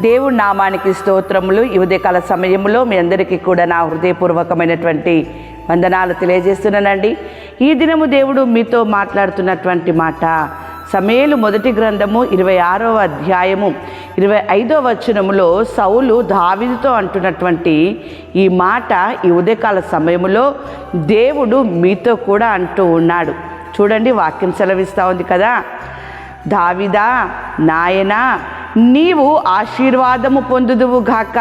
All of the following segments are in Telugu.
దేవుడి నామానికి స్తోత్రములు. ఈ ఉదయకాల సమయంలో మీ అందరికీ కూడా నా హృదయపూర్వకమైనటువంటి వందనాలు తెలియజేస్తున్నానండి. ఈ దినము దేవుడు మీతో మాట్లాడుతున్నటువంటి మాట. సమేలు మొదటి గ్రంథము ఇరవై ఆరవ అధ్యాయము ఇరవై ఐదో వచనములో సౌలు దావిదితో అంటున్నటువంటి ఈ మాట ఈ ఉదయకాల సమయంలో దేవుడు మీతో కూడా అంటూ ఉన్నాడు. చూడండి వాక్యం సెలవిస్తూ ఉంది కదా. దావిదా నాయనా నీవు ఆశీర్వాదము పొందుదువు గాక.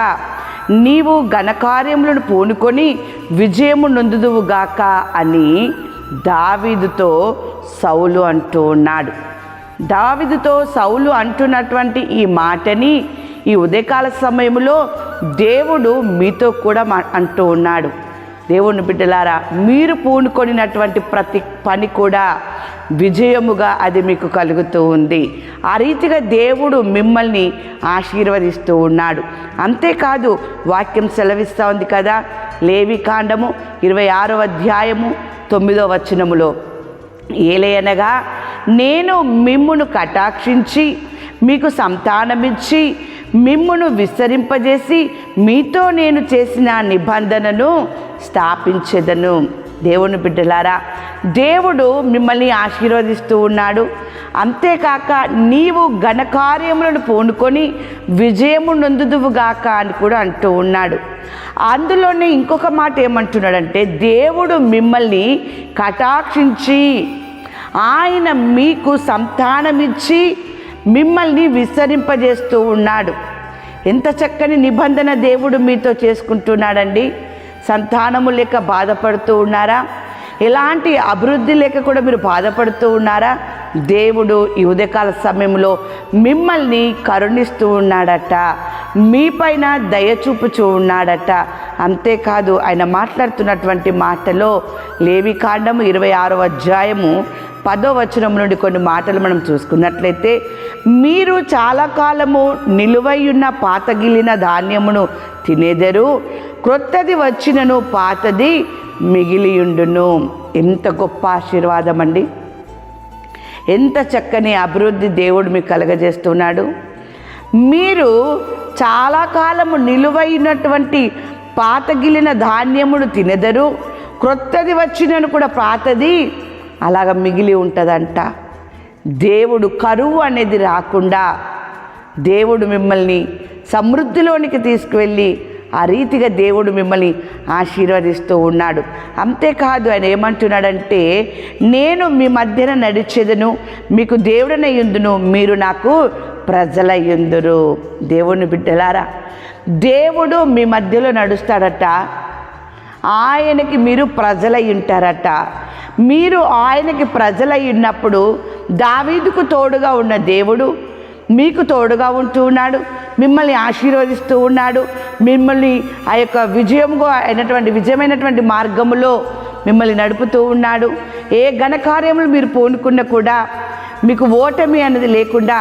నీవు ఘనకార్యములను పూనుకొని విజయము నొందుదువు గాక అని దావీదుతో సౌలు అంటూ ఉన్నాడు. దావిదుతో సౌలు అంటున్నటువంటి ఈ మాటని ఈ ఉదయకాల సమయంలో దేవుడు మీతో కూడా మా అంటూ ఉన్నాడు. దేవుని బిడ్డలారా మీరు పూనుకొనినటువంటి ప్రతి పని కూడా విజయముగా అది మీకు కలుగుతూ ఉంది. ఆ రీతిగా దేవుడు మిమ్మల్ని ఆశీర్వదిస్తూ ఉన్నాడు. అంతేకాదు వాక్యం సెలవిస్తూ ఉంది కదా లేవి కాండము ఇరవై ఆరో అధ్యాయము తొమ్మిదో వచనములో. ఏలయనగా నేను మిమ్మును కటాక్షించి మీకు సంతానమిచ్చి మిమ్మును విస్తరింపజేసి మీతో నేను చేసిన నిబంధనను స్థాపించెదను. దేవుని బిడ్డలారా దేవుడు మిమ్మల్ని ఆశీర్వదిస్తూ ఉన్నాడు. అంతేకాక నీవు ఘనకార్యములను పూనుకొని విజయము నొందుదువుగాక అని కూడా అంటూ ఉన్నాడు. అందులోనే ఇంకొక మాట ఏమంటున్నాడంటే దేవుడు మిమ్మల్ని కటాక్షించి ఆయన మీకు సంతానమిచ్చి మిమ్మల్ని విస్తరింపజేస్తూ ఉన్నాడు. ఎంత చక్కని నిబంధన దేవుడు మీతో చేసుకుంటున్నాడండి. సంతానము లేక బాధపడుతూ ఉన్నారా? ఎలాంటి అభివృద్ధి లేక కూడా మీరు బాధపడుతూ ఉన్నారా? దేవుడు ఈ ఉదయకాల సమయంలో మిమ్మల్ని కరుణిస్తూ ఉన్నాడట మీపైన దయ చూపుచూ ఉన్నాడట. అంతేకాదు ఆయన మాట్లాడుతున్నటువంటి మాటలో లేవి కాండము ఇరవై ఆరో అధ్యాయము పదో వచనం నుండి కొన్ని మాటలు మనం చూసుకున్నట్లయితే మీరు చాలా కాలము నిలువైయున్న పాతగిలిన ధాన్యమును తినేదరు క్రొత్తది వచ్చినను పాతది మిగిలియుండును. ఎంత గొప్ప ఆశీర్వాదం అండి ఎంత చక్కని అభివృద్ధి దేవుడు మీకు కలగజేస్తున్నాడు. మీరు చాలా కాలము నిలువైనటువంటి పాతగిలిన ధాన్యమును తినెదరు క్రొత్తది వచ్చినను కూడా పాతది అలాగ మిగిలి ఉంటుందంట. దేవుడు కరువు అనేది రాకుండా దేవుడు మిమ్మల్ని సమృద్ధిలోనికి తీసుకువెళ్ళి ఆ రీతిగా దేవుడు మిమ్మల్ని ఆశీర్వదిస్తూ ఉన్నాడు. అంతేకాదు ఆయన ఏమంటున్నాడంటే నేను మీ మధ్యన నడిచేదను మీకు దేవుడనయ్యుందును మీరు నాకు ప్రజలయ్యుందురు దేవుని బిడ్డలారా దేవుడు మీ మధ్యలో నడుస్తాడట ఆయనకి మీరు ప్రజలై ఉంటారట. మీరు ఆయనకి ప్రజలై ఉన్నప్పుడు దావీదుకు తోడుగా ఉన్న దేవుడు మీకు తోడుగా ఉంటూ ఉన్నాడు మిమ్మల్ని ఆశీర్వదిస్తూ ఉన్నాడు మిమ్మల్ని ఆ యొక్క విజయముగా అయినటువంటి విజయమైనటువంటి మార్గములో మిమ్మల్ని నడుపుతూ ఉన్నాడు. ఏ ఘనకార్యములు మీరు పూనుకున్నా కూడా మీకు ఓటమి అనేది లేకుండా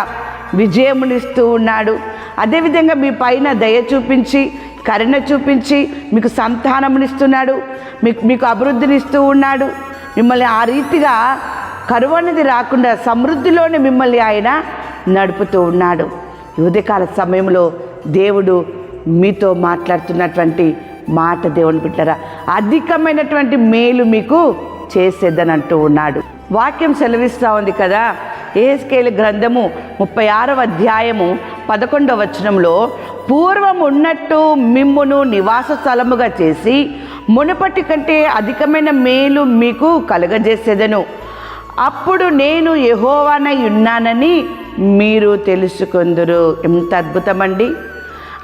విజయమునిస్తూ ఉన్నాడు. అదేవిధంగా మీ పైన దయ చూపించి కరుణ చూపించి మీకు సంతానమునిస్తున్నాడు మీకు మీకు అభివృద్ధినిస్తూ ఉన్నాడు. మిమ్మల్ని ఆ రీతిగా కరువు అనేది రాకుండా సమృద్ధిలోనే మిమ్మల్ని ఆయన నడుపుతూ ఉన్నాడు. ఈ ఉదయకాల సమయంలో దేవుడు మీతో మాట్లాడుతున్నటువంటి మాట దేవుని బిడ్డరా అధికమైనటువంటి మేలు మీకు చేసేదని అంటూ ఉన్నాడు. వాక్యం సెలవిస్తూ ఉంది కదా ఏస్కేలు గ్రంథము ముప్పై ఆరవ అధ్యాయము పదకొండవ వచనంలో పూర్వం ఉన్నట్టు మిమ్మును నివాస స్థలముగా చేసి మునుపటి కంటే అధికమైన మేలు మీకు కలుగజేసేదను. అప్పుడు నేను యహోవానై ఉన్నానని మీరు తెలుసుకుందరు. ఎంత అద్భుతమండి.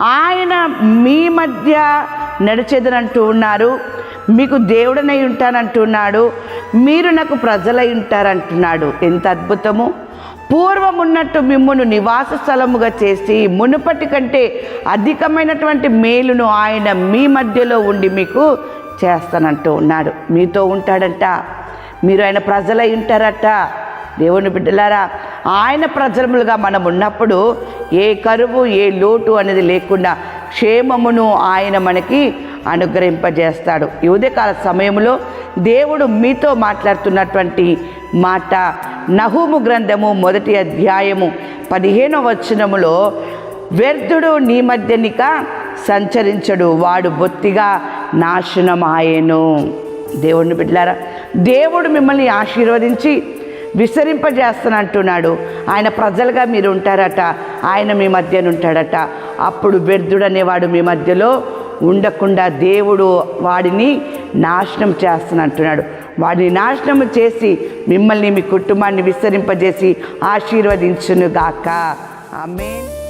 ఆయన మీ మధ్య నడిచేదనంటూ ఉన్నారు. మీకు దేవుడనై ఉంటానంటున్నాడు మీరు నాకు ప్రజలై ఉంటారంటున్నాడు. ఎంత అద్భుతము. పూర్వం ఉన్నట్టు మిమ్మల్ని నివాస స్థలముగా చేసి మునుపటి కంటే అధికమైనటువంటి మేలును ఆయన మీ మధ్యలో ఉండి మీకు చేస్తానంటూ ఉన్నాడు. మీతో ఉంటాడంట. మీరు ఆయన ప్రజలై ఉంటారట. దేవుని బిడ్డలారా ఆయన ప్రజలుగా మనం ఉన్నప్పుడు ఏ కరువు ఏ లోటు అనేది లేకుండా క్షేమమును ఆయన మనకి అనుగ్రహింపజేస్తాడు. ఈ ఉదయకాల సమయంలో దేవుడు మీతో మాట్లాడుతున్నటువంటి మాట నహూము గ్రంథము మొదటి అధ్యాయము పదిహేనవ వచనములో వ్యర్థుడు నీ మధ్యనిక సంచరించడు వాడు బొత్తిగా నాశనమాయను. దేవుడిని బిడ్డారా దేవుడు మిమ్మల్ని ఆశీర్వదించి విస్తరింపజేస్తానంటున్నాడు ఆయన ప్రజలుగా మీరు ఉంటారట. ఆయన మీ మధ్యన ఉంటాడట. అప్పుడు వ్యర్థుడనేవాడు మీ మధ్యలో ఉండకుండా దేవుడు వాడిని నాశనం చేస్తానంటున్నాడు వాడిని నాశనం చేసి మిమ్మల్ని మీ కుటుంబాన్ని విస్తరింపజేసి ఆశీర్వదించునుగాక. ఆమె